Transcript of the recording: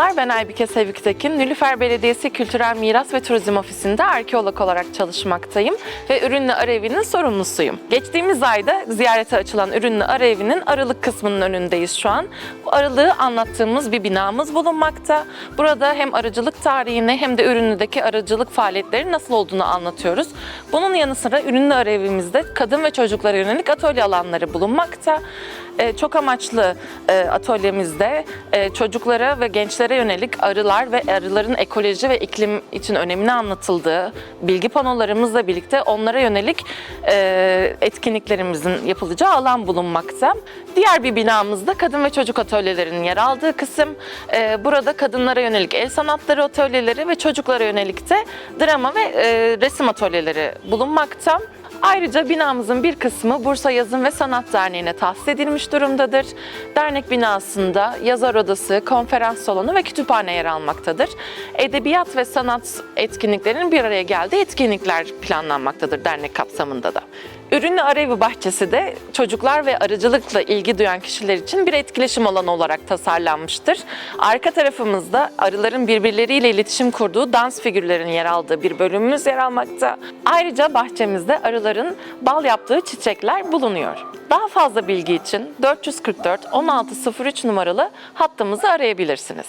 Aybike Seviktekin. Nilüfer Belediyesi Kültürel Miras ve Turizm Ofisi'nde arkeolog olarak çalışmaktayım ve Ürünlü Arı Evi'nin sorumlusuyum. Geçtiğimiz ayda ziyarete açılan Ürünlü Arı Evi'nin arılık kısmının önündeyiz şu an. Bu arılığı anlattığımız bir binamız bulunmakta. Burada hem arıcılık tarihini hem de Ürünlü'deki arıcılık faaliyetleri nasıl olduğunu anlatıyoruz. Bunun yanı sıra Ürünlü Arı Evimizde kadın ve çocuklara yönelik atölye alanları bulunmakta. Ee, çok amaçlı e, atölyemizde e, çocuklara ve gençlere yönelik arılar ve arıların ekoloji ve iklim için önemini anlatıldığı bilgi panolarımızla birlikte onlara yönelik e, etkinliklerimizin yapılacağı alan bulunmakta. Diğer bir binamızda kadın ve çocuk atölyelerinin yer aldığı kısım. E, burada kadınlara yönelik el sanatları atölyeleri ve çocuklara yönelik de drama ve e, resim atölyeleri bulunmakta. Ayrıca binamızın bir kısmı Bursa Yazın ve Sanat Derneği'ne tahsis edilmiş durumdadır. Dernek binasında yazar odası, konferans salonu ve kütüphane yer almaktadır. Edebiyat ve sanat etkinliklerinin bir araya geldiği etkinlikler planlanmaktadır dernek kapsamında da. Ürünlü Arıevi Bahçesi de çocuklar ve arıcılıkla ilgi duyan kişiler için bir etkileşim alanı olarak tasarlanmıştır. Arka tarafımızda arıların birbirleriyle iletişim kurduğu dans figürlerinin yer aldığı bir bölümümüz yer almakta. Ayrıca bahçemizde arıların bal yaptığı çiçekler bulunuyor. Daha fazla bilgi için 444 1603 numaralı hattımızı arayabilirsiniz.